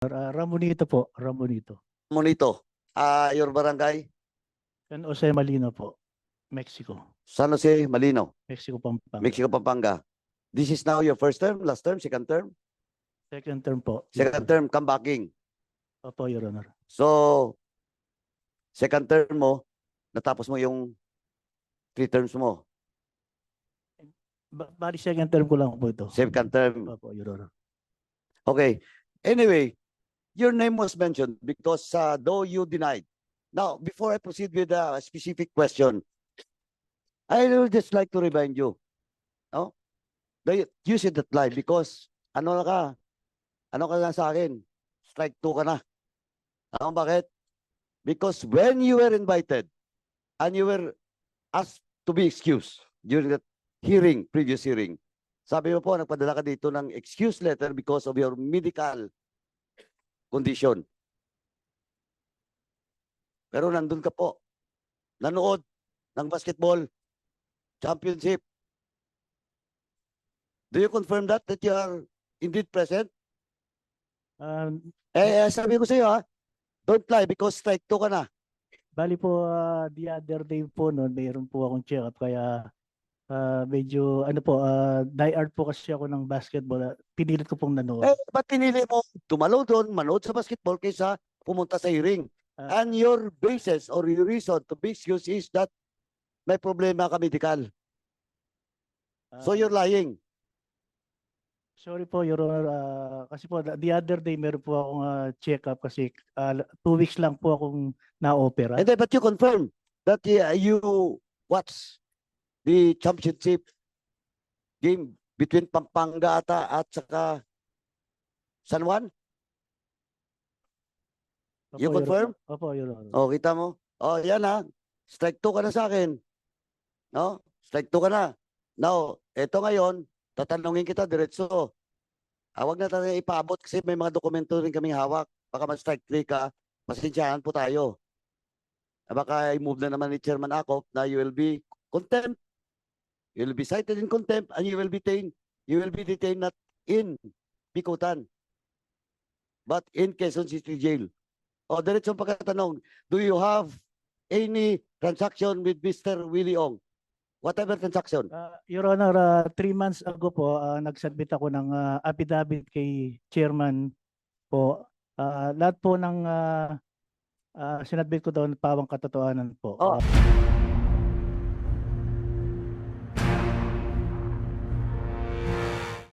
Uh, Ramonito po, Ramonito. Monito, ah your barangay, San Jose Malino po, Mexico. San Jose, Malino, Mexico, Pampanga. Mexico, Pampanga. This is now your first term, last term, second term? Second term po. Your Second Honor. term, come backing. Opo, Your Honor. So, second term mo, natapos mo yung three terms mo. Ba- Bali second term ko lang po ito. Second term. Opo, Your Honor. Okay. Anyway, your name was mentioned because uh, though you denied. Now, before I proceed with a specific question, I would just like to remind you, no? That you- said that lie because ano ka? Ano ka na sa akin? Strike two ka na. Ano bakit? Because when you were invited and you were asked to be excused during that hearing, previous hearing, sabi mo po, nagpadala ka dito ng excuse letter because of your medical condition. Pero nandun ka po. Nanood ng basketball championship. Do you confirm that, that you are indeed present? Um, Eh, eh, sabi ko sa iyo ha, don't lie because strike two ka na. bali po, ah, the other day po noon, mayroon po akong check-up kaya ah, medyo, ano po, uh, die-hard po kasi ako ng basketball. ah, pinilit ko pong nanood. Eh, ba't pinili mo tumalo doon, manood sa basketball kaysa pumunta sa hearing? Ah. And your basis or your reason to be excused is that may problema ka medical. So Ah, you're lying. Sorry po, Your Honor. ah, kasi po, the the other day meron po akong ah, check-up kasi ah, two weeks lang po akong na-opera. And then, but you confirm that uh, you watch the championship game between Pampanga ata at saka San Juan? Opo, you Your- confirm? Opo, Your Honor. Oh, kita mo? Oh, yan ha. Strike two ka na sa akin. No? Strike two ka na. Now, eto ngayon, tatanungin kita diretso. Ah, wag na tayo ipaabot kasi may mga dokumento rin kaming hawak. Baka ma-strike three ka, pasensyahan po tayo. Ah, baka i-move na naman ni Chairman Akop na you will be contempt. You will be cited in contempt and you will be detained. You will be detained not in Bikutan, but in Quezon City Jail. O, diretsong pagkatanong, do you have any transaction with Mr. Willie Ong? Whatever transaction. Ah, Your Honor, ah, three months ago po, ah, nag-submit ako ng ah, affidavit kay Chairman po. Ah, lahat po ng uh, sinadbit ko doon, pawang katotohanan po. Oh. Ah,